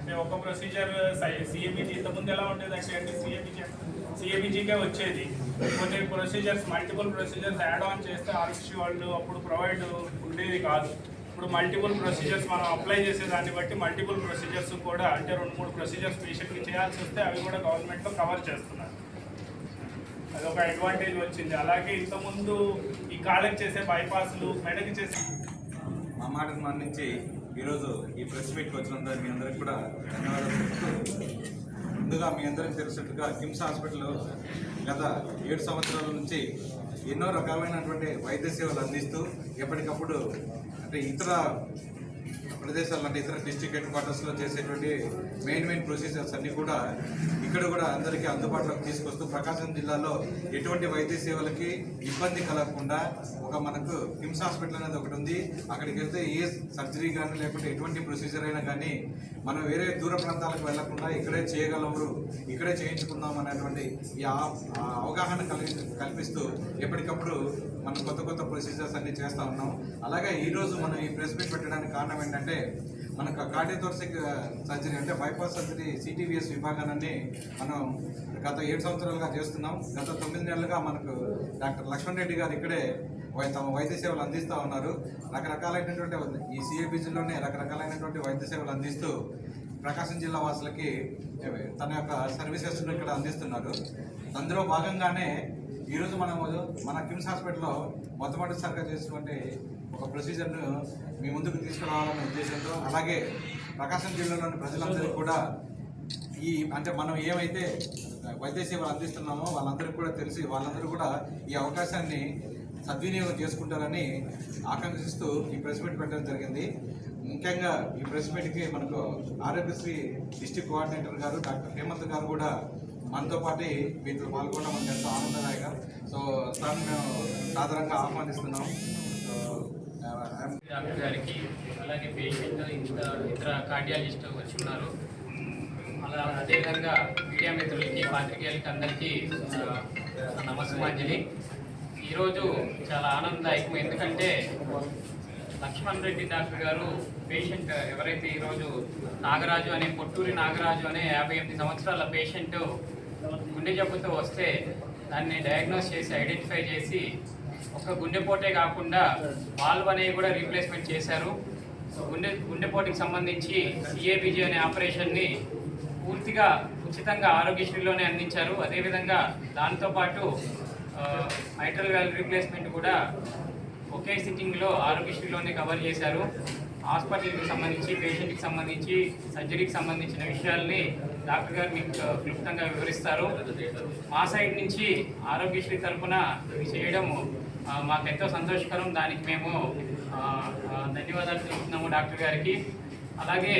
అంటే ఒక procedure CABG ఇంతకుముందు ఎలా ఉండేది? అంటే అంటే సిఏబిజీ సిఏబిజీకే వచ్చేది. కొన్ని procedures multiple procedures add on చేస్తే ఆర్ఎస్సీ వాళ్ళు అప్పుడు ప్రొవైడ్ ఉండేది కాదు. ఇప్పుడు మల్టిపుల్ ప్రొసీజర్స్ మనం అప్లై చేసే దాన్ని బట్టి మల్టిపుల్ ప్రొసీజర్స్ కూడా అంటే రెండు మూడు ప్రొసీజర్స్ పేషెంట్కి చేయాల్సి వస్తే అవి కూడా గవర్నమెంట్లో కవర్ చేస్తున్నారు. అది ఒక అడ్వాంటేజ్ వచ్చింది. అలాగే ఇంతకుముందు ఈ కాళ్ళకి చేసే బైపాస్లు మెడకి చేసే మా మాటను మన్నించి ఈరోజు ఈ ప్రెస్ మీట్కి వచ్చినందుకు మీ అందరికి కూడా ధన్యవాదాలు ముందుగా మీ అందరికీ తెలిసినట్టుగా కిమ్స్ హాస్పిటల్ గత ఏడు సంవత్సరాల నుంచి ఎన్నో రకాలైనటువంటి వైద్య సేవలు అందిస్తూ ఎప్పటికప్పుడు అంటే ఇతర ప్రదేశాలు అంటే ఇతర డిస్ట్రిక్ట్ హెడ్ క్వార్టర్స్లో చేసేటువంటి మెయిన్ మెయిన్ ప్రొసీజర్స్ అన్నీ కూడా ఇక్కడ కూడా అందరికీ అందుబాటులోకి తీసుకొస్తూ ప్రకాశం జిల్లాలో ఎటువంటి వైద్య సేవలకి ఇబ్బంది కలగకుండా ఒక మనకు కిమ్స్ హాస్పిటల్ అనేది ఒకటి ఉంది. అక్కడికి వెళ్తే ఏ సర్జరీ కానీ లేకుంటే ఎటువంటి ప్రొసీజర్ అయినా కానీ మనం వేరే దూర ప్రాంతాలకు వెళ్ళకుండా ఇక్కడే చేయగలవు ఇక్కడే చేయించుకుందాం అనేటువంటి ఈ అవగాహన కలిగి కల్పిస్తూ ఎప్పటికప్పుడు మనం కొత్త కొత్త ప్రొసీజర్స్ అన్ని చేస్తూ ఉన్నాం. అలాగే ఈరోజు మనం ఈ ప్రెస్ మీట్ పెట్టడానికి కారణం ఏంటంటే మనకు కార్డియోథోర్సిక్ సర్జరీ అంటే బైపాస్ సర్జరీ సిటీవీఎస్ విభాగాన్ని మనం గత ఏడు సంవత్సరాలుగా చేస్తున్నాం. గత తొమ్మిది నెలలుగా మనకు డాక్టర్ లక్ష్మణ్ రెడ్డి గారు ఇక్కడే వై- తమ వైద్య సేవలు అందిస్తూ ఉన్నారు. రకరకాలైనటువంటి ఈ సిఏబీజీలోనే రకరకాలైనటువంటి వైద్య సేవలు అందిస్తూ ప్రకాశం జిల్లా వాసులకి తన యొక్క సర్వీసెస్ను ఇక్కడ అందిస్తున్నారు. అందులో భాగంగానే ఈరోజు మనము మన కిమ్స్ హాస్పిటల్లో మొట్టమొదటిసారిగా చేసినటువంటి ఒక ప్రొసీజర్ను మీ ముందుకు తీసుకురావాలనే ఉద్దేశంతో అలాగే ప్రకాశం జిల్లాలోని ప్రజలందరికీ కూడా ఈ అంటే మనం ఏమైతే వైద్య సేవలు అందిస్తున్నామో వాళ్ళందరికీ కూడా తెలిసి వాళ్ళందరూ కూడా ఈ అవకాశాన్ని సద్వినియోగం చేసుకుంటారని ఆకాంక్షిస్తూ ఈ ప్రెస్ మీట్ పెట్టడం జరిగింది. ముఖ్యంగా ఈ ప్రెస్ మీట్కి మనకు ఆరోగ్యశ్రీ డిస్టిక్ కోఆర్డినేటర్ గారు డాక్టర్ హేమంత్ గారు కూడా మనతో పాటు వీటిలో పాల్గొనడం మనకు ఎంతో ఆనందదాయకం. సో సార్ మేము సాధారణంగా ఆహ్వానిస్తున్నాం. సో డాక్టర్ గారికి అలాగే పేషెంట్ ఇంత ఇతర కార్డియాలజిస్ట్ వచ్చి ఉన్నారు. అలా అదేవిధంగా మీడియా మిత్రులకి పాత్రికేయులకి అందరికీ నమస్కారాంజలి ఈరోజు చాలా ఆనందదాయకం. ఎందుకంటే లక్ష్మణ్ రెడ్డి డాక్టర్ గారు పేషెంట్ ఎవరైతే ఈరోజు నాగరాజు అనే పొట్టూరి నాగరాజు అనే యాభై ఎనిమిది సంవత్సరాల పేషెంట్ గుండె జబ్బుతో వస్తే దాన్ని డయాగ్నోస్ చేసి ఐడెంటిఫై చేసి ఒక గుండెపోటే కాకుండా వాల్వ్ అనేవి కూడా రీప్లేస్మెంట్ చేశారు. గుండె గుండెపోటుకి సంబంధించి సిఏబిజీ అనే ఆపరేషన్ని పూర్తిగా ఉచితంగా ఆరోగ్యశ్రీలోనే అందించారు. అదేవిధంగా దాంతోపాటు మైట్రల్ వాల్వ్ రీప్లేస్మెంట్ కూడా ఒకే సిట్టింగ్లో ఆరోగ్యశ్రీలోనే కవర్ చేశారు. హాస్పిటల్కి సంబంధించి పేషెంట్కి సంబంధించి సర్జరీకి సంబంధించిన విషయాల్ని డాక్టర్ గారు మీకు క్లుప్తంగా వివరిస్తారు. మా సైడ్ నుంచి ఆరోగ్యశ్రీ తరఫున ఇది చేయడం మాకెంతో సంతోషకరం. దానికి మేము ధన్యవాదాలు తెలుపుతున్నాము డాక్టర్ గారికి. అలాగే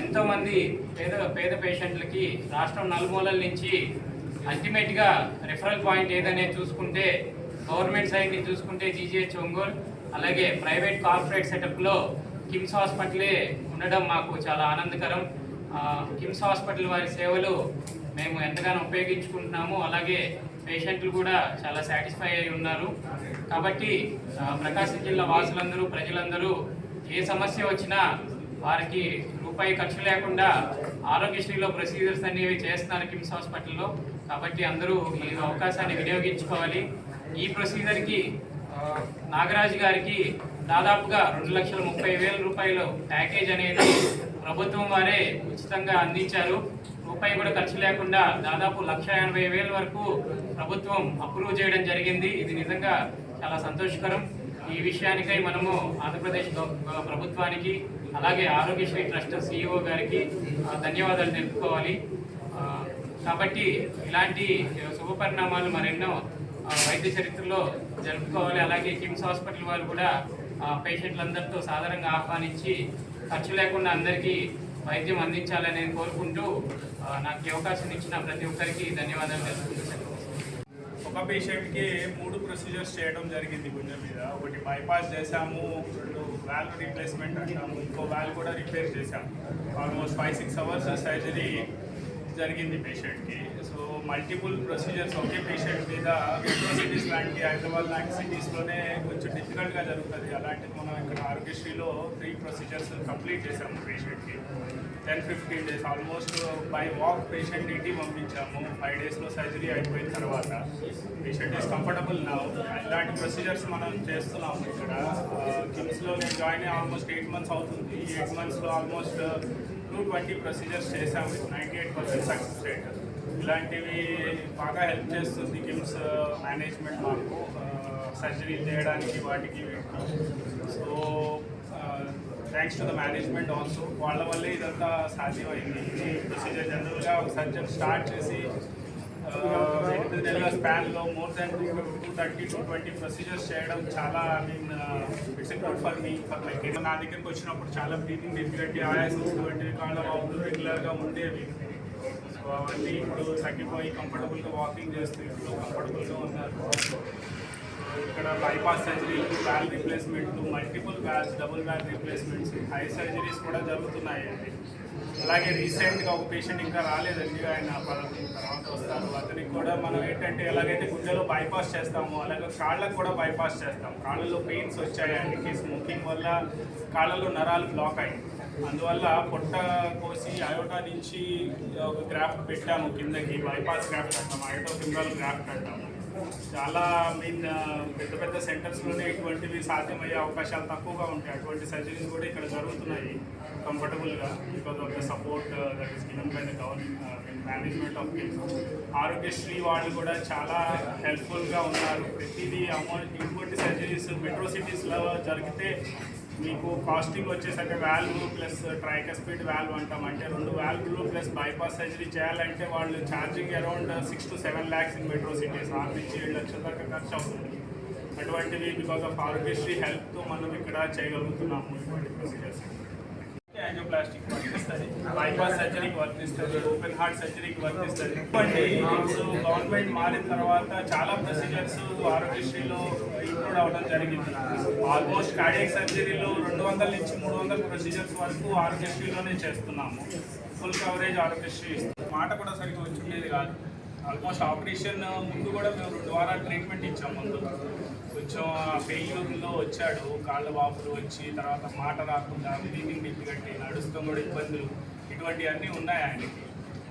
ఎంతోమంది పేద పేద పేషెంట్లకి రాష్ట్రం నలుమూలల నుంచి అల్టిమేట్గా రిఫరల్ పాయింట్ ఏదనే చూసుకుంటే గవర్నమెంట్ సైడ్ని చూసుకుంటే జీజీహెచ్ ఒంగోలు అలాగే ప్రైవేట్ కార్పొరేట్ సెటప్లో కిమ్స్ హాస్పిటలే ఉండడం మాకు చాలా ఆనందకరం. కిమ్స్ హాస్పిటల్ వారి సేవలు మేము ఎంతగానో ఉపయోగించుకుంటున్నాము. అలాగే పేషెంట్లు కూడా చాలా సాటిస్ఫై అయి ఉన్నారు. కాబట్టి ప్రకాశం జిల్లా వాసులందరూ ప్రజలందరూ ఏ సమస్య వచ్చినా వారికి రూపాయి ఖర్చు లేకుండా ఆరోగ్యశ్రీలో ప్రొసీజర్స్ అనేవి చేస్తున్నారు కిమ్స్ హాస్పిటల్లో. కాబట్టి అందరూ ఈ అవకాశాన్ని వినియోగించుకోవాలి. ఈ ప్రొసీజర్కి నాగరాజు గారికి దాదాపుగా రెండు లక్షల ముప్పై వేల రూపాయలు ప్యాకేజ్ అనేది ప్రభుత్వం వారే ఉచితంగా అందించారు. రూపాయి కూడా ఖర్చు లేకుండా దాదాపు లక్ష ఎనభై వేల వరకు ప్రభుత్వం అప్రూవ్ చేయడం జరిగింది. ఇది నిజంగా చాలా సంతోషకరం. ఈ విషయానికై మనము ఆంధ్రప్రదేశ్ ప్రభుత్వానికి అలాగే ఆరోగ్యశ్రీ ట్రస్ట్ సిఇఓ గారికి ధన్యవాదాలు తెలుపుకోవాలి. కాబట్టి ఇలాంటి శుభ పరిణామాలు మరెన్నో వైద్య చరిత్రలో జరుపుకోవాలి. అలాగే కిమ్స్ హాస్పిటల్ వారు కూడా పేషెంట్లందరితో సాధారణంగా ఆహ్వానించి ఖర్చు లేకుండా అందరికీ వైద్యం అందించాలని కోరుకుంటూ నాకు అవకాశం ఇచ్చిన ప్రతి ఒక్కరికి ధన్యవాదాలు తెలుపుకుంటూ ఒక పేషెంట్కి మూడు ప్రొసీజర్స్ చేయడం జరిగింది గుండె మీద. ఒకటి బైపాస్ చేశాము రెండు వాల్వ్ రీప్లేస్మెంట్ అంటాము ఇంకో వాల్వ్ కూడా రిపేర్ చేశాము. Almost five six hours surgery జరిగింది పేషెంట్కి సో మల్టిపుల్ ప్రొసీజర్స్ ఒకే పేషెంట్ మీద మెట్రో సిటీస్ లాంటి హైదరాబాద్ లాంటి సిటీస్లోనే కొంచెం డిఫికల్ట్గా జరుగుతుంది. అలాంటిది మనం ఇక్కడ ఆరోగ్యశ్రీలో త్రీ ప్రొసీజర్స్ కంప్లీట్ చేసాము పేషెంట్కి ten fifteen days almost by walk patient ఇంటికి పంపించాము. ఫైవ్ డేస్లో సర్జరీ అయిపోయిన తర్వాత పేషెంట్ ఈస్ కంఫర్టబుల్ నా ఇలాంటి ప్రొసీజర్స్ మనం చేస్తున్నాము ఇక్కడ. కిమ్స్లో నేను జాయిన్ అయ్యి ఆల్మోస్ట్ ఎయిట్ మంత్స్ అవుతుంది. ఈ ఎయిట్ మంత్స్లో ఆల్మోస్ట్ టూ ట్వంటీ ప్రొసీజర్స్ చేసాము ninety eight percent success rate ఇలాంటివి బాగా హెల్ప్ చేస్తుంది కిమ్స్ మేనేజ్మెంట్ మాకు సర్జరీ చేయడానికి వాటికి. So thanks to the management also వాళ్ళ వల్లే ఇదంతా సాధ్యమైంది. ఇది ప్రొసీజర్ జనరల్గా ఒక సర్జన్ స్టార్ట్ చేసి ఎనిమిది నెలల స్పాన్లో more than two two thirty two twenty procedures చేయడం చాలా I mean it's good for me for my kid నా దగ్గరికి వచ్చినప్పుడు చాలా బ్రీతింగ్ డిఫికల్టీ ఆయాసం వంటివి కాళ్ళ వాపులు రెగ్యులర్గా ఉండేవి. సో అవన్నీ ఇప్పుడు తగ్గిపోయి కంఫర్టబుల్గా వాకింగ్ చేస్తూ ఇప్పుడు కంఫర్టబుల్గా ఉన్నారు. ఇక్కడ bypass surgery valve replacement multiple valves double valve replacements high surgeries కూడా జరుగుతున్నాయి అండి అలాగే రీసెంట్గా ఒక పేషెంట్ ఇంకా రాలేదండి ఆయన తర్వాత వస్తారు. అతనికి కూడా మనం ఏంటంటే ఎలాగైతే గుండెలో బైపాస్ చేస్తాము అలాగే కాళ్ళకు కూడా బైపాస్ చేస్తాం. కాళ్ళలో పెయిన్స్ వచ్చాయి ఆయనకి స్మోకింగ్ వల్ల కాళ్ళలో నరాలు బ్లాక్ అయ్యాయి. అందువల్ల పొట్ట కోసి అయోటా నుంచి ఒక గ్రాఫ్ట్ పెట్టాము. కిందకి బైపాస్ గ్రాఫ్ట్ కట్టాము అయోటో సింగల్ గ్రాఫ్ట్ అంటాము చాలా మీన్ uh, పెద్ద పెద్ద సెంటర్స్లోనే ఇటువంటివి సాధ్యమయ్యే అవకాశాలు తక్కువగా ఉంటాయి. అటువంటి సర్జరీస్ కూడా ఇక్కడ జరుగుతున్నాయి కంఫర్టబుల్గా because of the support that is given by the government management of KIMS Aarogyasri వాళ్ళు కూడా చాలా హెల్ప్ఫుల్గా ఉన్నారు. ప్రతిదీ అమౌంట్ ఇటువంటి సర్జరీస్ మెట్రో సిటీస్లో జరిగితే మీకు కాస్టింగ్ వచ్చేసరికి వాల్వ్ ప్లస్ ట్రైకస్పీడ్ వాల్వ్ అంటాం. అంటే రెండు వాల్వ్లు ప్లస్ బైపాస్ సర్జరీ చేయాలంటే వాళ్ళు charging around six to seven lakhs in metro cities ఆరు నుంచి ఏడు లక్షల దాకా ఖర్చు అవుతుంది. అటువంటివి బికాస్ ఆఫ్ ఆరోగ్యశ్రీ హెల్ప్తో మనం ఇక్కడ చేయగలుగుతున్నాము ఇటువంటి ప్రొసీజర్స్ యాంజియోప్లాస్టిక్ వర్తిస్తుంది. బైపాస్ సర్జరీకి వర్తిస్తుంది ఓపెన్ హార్ట్ సర్జరీకి వర్తిస్తుంది. ఇప్పటి ఇప్పుడు గవర్నమెంట్ మారిన తర్వాత చాలా ప్రొసీజర్స్ ఆరోగ్యశ్రీలో ఇంక్లూడ్ అవ్వడం జరిగింది. ఆల్మోస్ట్ కార్డియక్ సర్జరీలో రెండు వందల నుంచి మూడు వందల ప్రొసీజర్స్ వరకు ఆరోగ్యశ్రీలోనే చేస్తున్నాము. ఫుల్ కవరేజ్ ఆరోగ్యశ్రీ మాట కూడా సరిగ్గా వచ్చిండేది కాదు. ఆల్మోస్ట్ ఆపరేషన్ ముందు కూడా మేము రెండు వారాలు ట్రీట్మెంట్ ఇచ్చాము ముందు. కొంచెం ఫెయిల్యూర్లో వచ్చాడు. కాళ్ళ వాపులు వచ్చి తర్వాత మాట రాకుండా బ్రీతింగ్ డిఫికల్టీ నడుస్తాం కూడా ఇబ్బందులు ఇటువంటివన్నీ ఉన్నాయి ఆయనకి.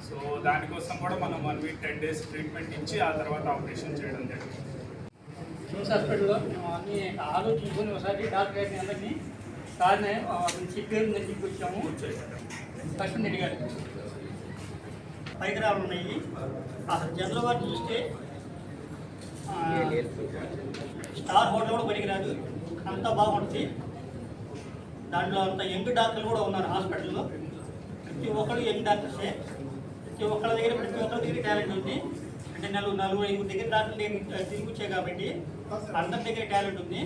సో దానికోసం కూడా మనం one week ten days treatment ఇచ్చి ఆ తర్వాత ఆపరేషన్ చేయడం జరిగింది. కిమ్స్ హాస్పిటల్లో మేము అన్ని ఆలోచించుకొని ఒకసారి డాక్టర్ గారిని అందరినీ సార్ని చెప్పారు నేను తీసుకొచ్చాము. ఫస్ట్ అడిగారు పరికరాలు ఉన్నాయి. అసలు జనరల్ వారు చూస్తే ఆ, స్టార్ హోటల్ కూడా పనికిరాదు అంతా బాగుంటుంది దాంట్లో అంత యంగ్ డాక్టర్లు కూడా ఉన్నారు హాస్పిటల్లో. ప్రతి ఒక్కరు యంగ్ డాక్టర్సే. ప్రతి ఒక్కరి దగ్గర ప్రతి ఒక్కరి దగ్గర టాలెంట్ ఉంది. అంటే నలుగురు నలుగురు ఐదుగురు దగ్గర డాక్టర్లు దగ్గర తిరిగి వచ్చాయి కాబట్టి అందరి దగ్గర టాలెంట్ ఉంది.